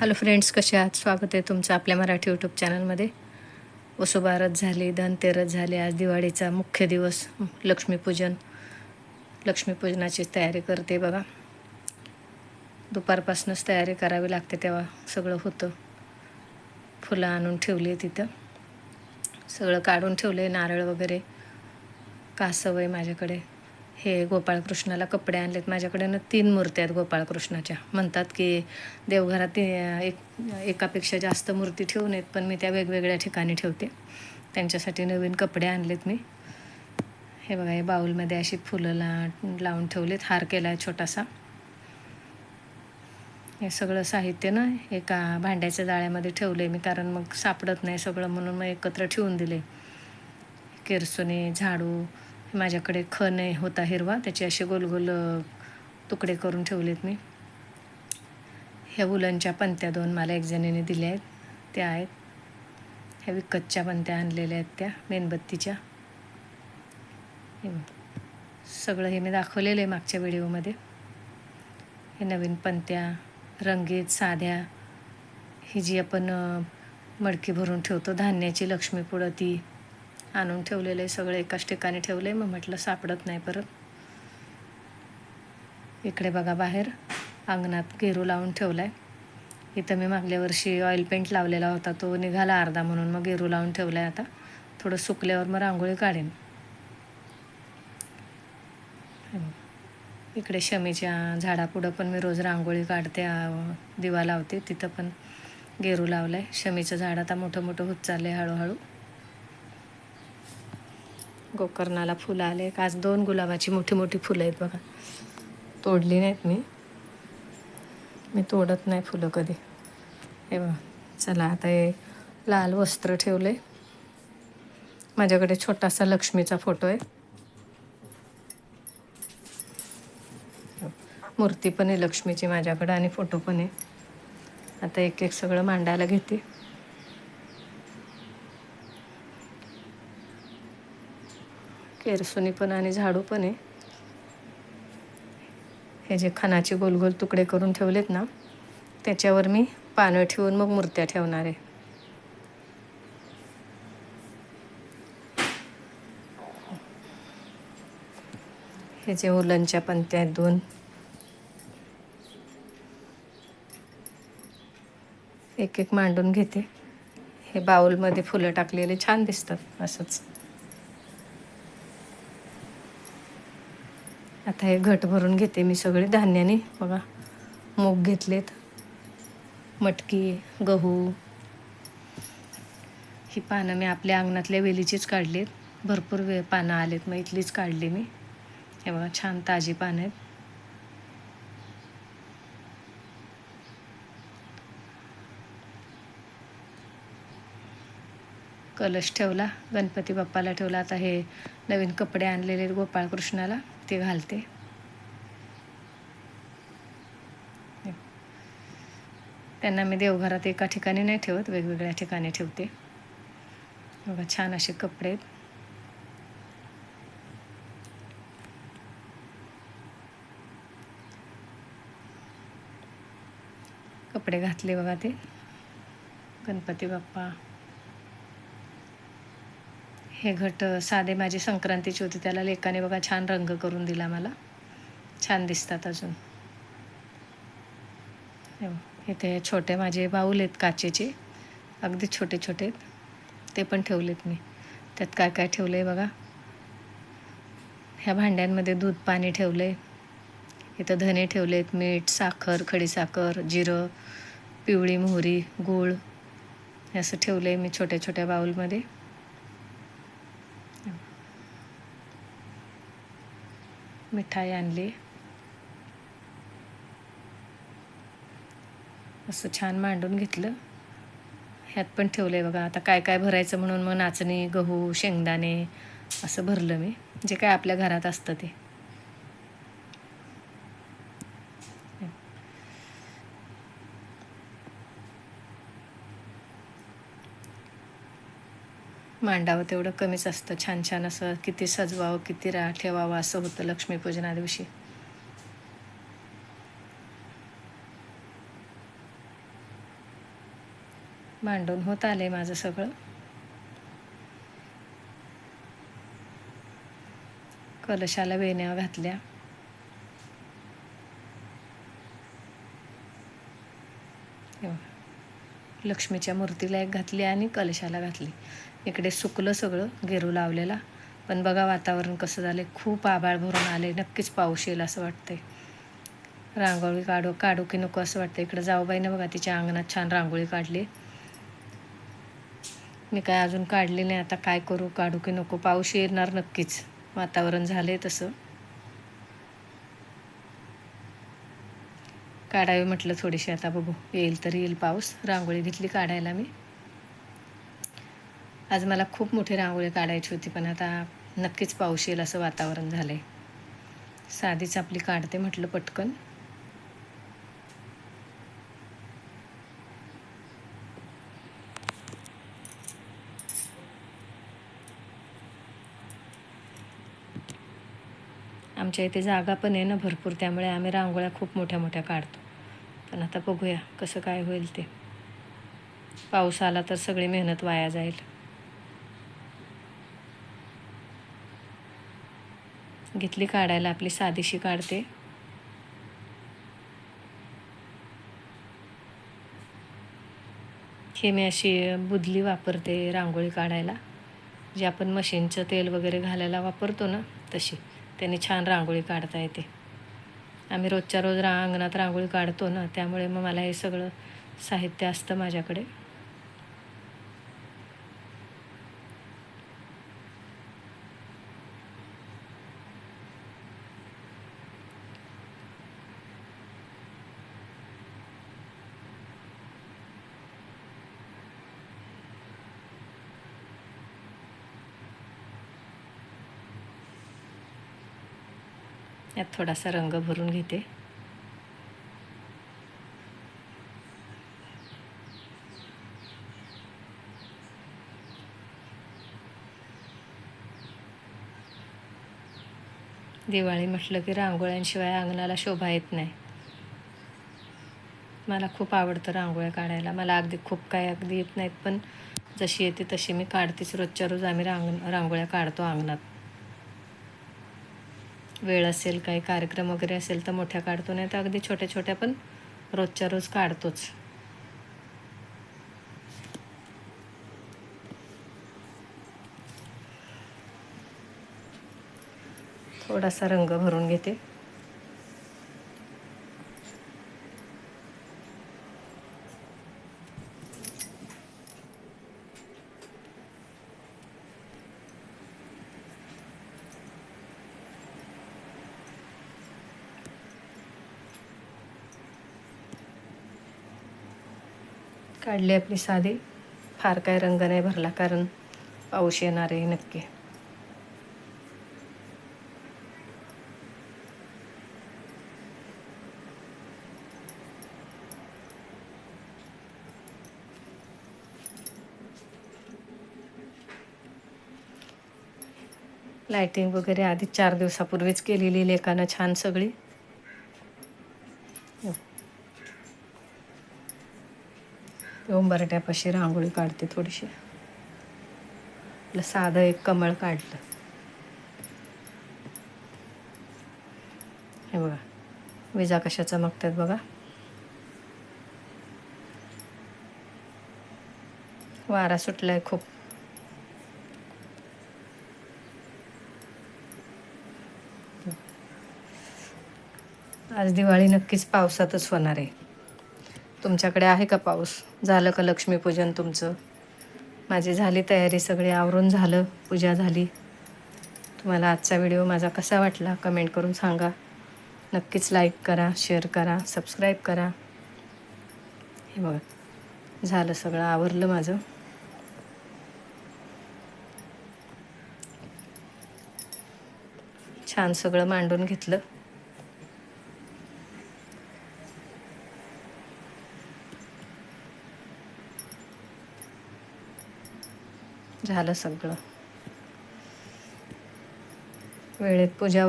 Hello friends कसे आहात? स्वागत आहे तुमचं आपल्या मराठी यूट्यूब चॅनलमध्ये वसुबारत झाली धनतेरस झाली आज दिवाळीचा मुख्य दिवस लक्ष्मीपूजन लक्ष्मीपूजनाची तयारी करते बघा. दुपारपासूनच तयारी करावी लागते तेव्हा सगळं होतं. फुलं आणून ठेवली तिथं. सगळं काढून ठेवले नारळ वगैरे कासव आहे माझ्याकडे. हे गोपाळकृष्णाला कपडे आणलेत. माझ्याकडे तीन मूर्त्या आहेत गोपाळकृष्णाच्या. म्हणतात की देवघरात ते एक एकापेक्षा जास्त मूर्ती ठेवून आहेत पण मी त्या वेगवेगळ्या ठिकाणी ठेवते. त्यांच्यासाठी नवीन कपडे आणलेत मी. हे बघा हे बाऊलमध्ये अशी फुलं ला लावून ठेवलेत. हार केला आहे छोटासा. हे सगळं साहित्य ना एका भांड्याच्या जाळ्यामध्ये ठेवलं आहे मी कारण मग सापडत नाही सगळं म्हणून मग एकत्र ठेवून दिले किरसुने झाडू माझ्याकडे खण आहे होता हिरवा. त्याचे असे गोल गोल तुकडे करून ठेवलेत मी. ह्या उलनच्या पंत्या दोन मला एक जणीने दिल्या आहेत. त्या आहेत. ह्या विकतच्या पंत्या आणलेल्या आहेत त्या मेणबत्तीच्या. सगळं हे मी दाखवलेलं आहे मागच्या व्हिडिओमध्ये. हे नवीन पंत्या रंगीत साध्या. ही जी आपण मडकी भरून ठेवतो धान्याची लक्ष्मीपुळं ती आणून ठेवलेलं आहे सगळं एकाच ठिकाणी ठेवलं. आहे मग म्हटलं सापडत नाही परत. इकडे बघा बाहेर. अंगणात गेरू लावून ठेवला आहे इथं मी मागल्या वर्षी ऑइल पेंट लावलेला होता. तो निघाला अर्धा म्हणून. मग गेरू लावून ठेवला आहे आता. थोडं सुकल्यावर मग रांगोळी काढेन. इकडे शमीच्या झाडापुढं पण मी रोज रांगोळी काढते. दिवा लावते. तिथं पण गेरू लावलं आहे शमीचं झाड आता मोठं मोठं होत चाललं आहे हळूहळू. गोकर्णाला फुलं आले. आज दोन गुलाबाची मोठी मोठी फुलं आहेत बघा. तोडली नाहीत मी. मी तोडत नाही फुलं कधी. हे बघा. चला आता हे लाल वस्त्र ठेवले माझ्याकडे छोटासा लक्ष्मीचा फोटो आहे. मूर्ती पण आहे लक्ष्मीची माझ्याकडं आणि फोटो पण आहे. आता एक एक सगळं मांडायला घेते. केरसुनी पण आणि झाडू पण आहे. हे जे खणाचे गोल गोल तुकडे करून ठेवलेत ना त्याच्यावर मी पानं ठेवून मग मूर्त्या ठेवणार आहे. हे जे उलनच्या पंत्या आहेत दोन. एक एक मांडून घेते. हे बाऊलमध्ये फुलं टाकलेले छान दिसतात असंच. आता हे घट भरून घेते मी सगळे धान्याने. बघा मूग घेतलेत मटकी गहू. ही पानं मी आपल्या अंगणातल्या वेलीचीच काढलीत. भरपूर वे पानं आलेत मग इथलीच काढली मी. हे बघा छान ताजी पानं आहेत. कलश ठेवला गणपती बाप्पाला ठेवला. आता हे नवीन कपडे आणलेले गोपाळकृष्णाला ते घालते. त्यांना मी देवघरात एका ठिकाणी नाही ठेवत वेगवेगळ्या ठिकाणी ठेवते. बघा छान असे कपडे आहेत. कपडे घातले बघा ते. गणपती बाप्पा. हे घट साधे माझी संक्रांतीची होती. त्याला लेकाने बघा छान रंग करून दिला मला. छान दिसतात अजून. इथे छोटे माझे बाऊल आहेत काचेचे. अगदी छोटे छोटे ते पण ठेवलेत मी. त्यात काय काय ठेवलं आहे बघा. ह्या भांड्यांमध्ये दूध पाणी ठेवलं आहे इथं धने ठेवले आहेत मीठ साखर खडीसाखर जिरं पिवळी मोहरी गूळ. हे असं ठेवलं आहे मी छोट्या छोट्या बाऊलमध्ये. मिठाई आणली. असं छान मांडून घेतलं. ह्यात पण ठेवलं आहे बघा आता काय काय भरायचं म्हणून मग नाचणी गहू शेंगदाणे असं भरलं मी. जे काय आपल्या घरात असतं ते. मांडावं तेवढं कमीच असतं. छान छान असं किती सजवावं किती रा ठेवावं असं होतं लक्ष्मीपूजना दिवशी. मांडून होत आले माझं सगळं. कलशाला वेण्या घातल्या. लक्ष्मीच्या मूर्तीला एक घातली आणि कलशाला घातली. इकडे सुकलं सगळं गेरू लावलेला. पण बघा वातावरण कसं झालं खूप आभाळ भरून आले. नक्कीच पाऊस येईल असं वाटतंय. रांगोळी काढू काढू की नको असं वाटतं इकडं जाऊबाईनं बघा तिच्या अंगणात छान रांगोळी काढली. मी काय अजून काढली नाही. आता काय करू काढू की नको. पाऊस येणार नक्कीच. वातावरण झालंय तसं. काढावी म्हटलं थोडीशी. आता बघू. येईल तर येईल पाऊस. रांगोळी घेतली काढायला मी. आज मला खूप मोठी रांगोळी काढायची होती पण आता नक्कीच पाऊस येईल असं वातावरण झालं आहे साधीच आपली काढते म्हटलं पटकन. आमच्या इथे जागा पण आहे ना भरपूर त्यामुळे आम्ही रांगोळ्या खूप मोठ्या मोठ्या काढतो. पण आता बघूया कसं काय होईल ते. पाऊस आला तर सगळी मेहनत वाया जाईल. घेतली काढायला आपली साधीशी काढते. हे मी अशी बुदली वापरते रांगोळी काढायला. जे आपण मशीनचं तेल वगैरे घालायला वापरतो ना तशी. त्याने छान रांगोळी काढता येते. आम्ही रोजच्या रोज रा अंगणात रांगोळी काढतो ना त्यामुळे मग मला हे सगळं साहित्य असतं माझ्याकडे. यात थोडासा रंग भरून घेते. दिवाळी म्हटलं की रांगोळ्यांशिवाय अंगणाला शोभा येत नाही. मला खूप आवडतं रांगोळ्या काढायला. मला अगदी खूप काय अगदी येत नाहीत पण जशी येते तशी मी काढतेच. रोजच्या रोज आम्ही रांग रांगोळ्या काढतो अंगणात. वेळ असेल काही कार्यक्रम वगैरे असेल तर मोठ्या काढतो नाही तर अगदी छोट्या छोट्या पण रोजच्या रोज काढतोच. थोडासा रंग भरून घेते. काढली आपली साधी. फार काय रंग नाही भरला कारण पाऊस येणार आहे नक्की. लायटिंग वगैरे आधी चार दिवसापूर्वीच केलेली लेखानं छान सगळी. उंबरट्यापाशी रांगोळी काढते थोडीशी. आपलं साधं एक कमळ काढलं. हे बघा विजा कशा चमकतात बघा. वारा सुटलाय खूप. आज दिवाळी नक्कीच पावसातच होणार आहे. तुमच्याकडे आहे का पाऊस? झालं का लक्ष्मीपूजन तुमचं? माझी झाली तयारी सगळी आवरून झालं पूजा झाली. तुम्हाला आजचा व्हिडिओ माझा कसा वाटला कमेंट करून सांगा. नक्कीच लाईक करा शेअर करा सबस्क्राईब करा. हे बघा झालं सगळं आवरलं माझं. छान सगळं मांडून घेतलं. झालं सगळं. वेळेत पूजा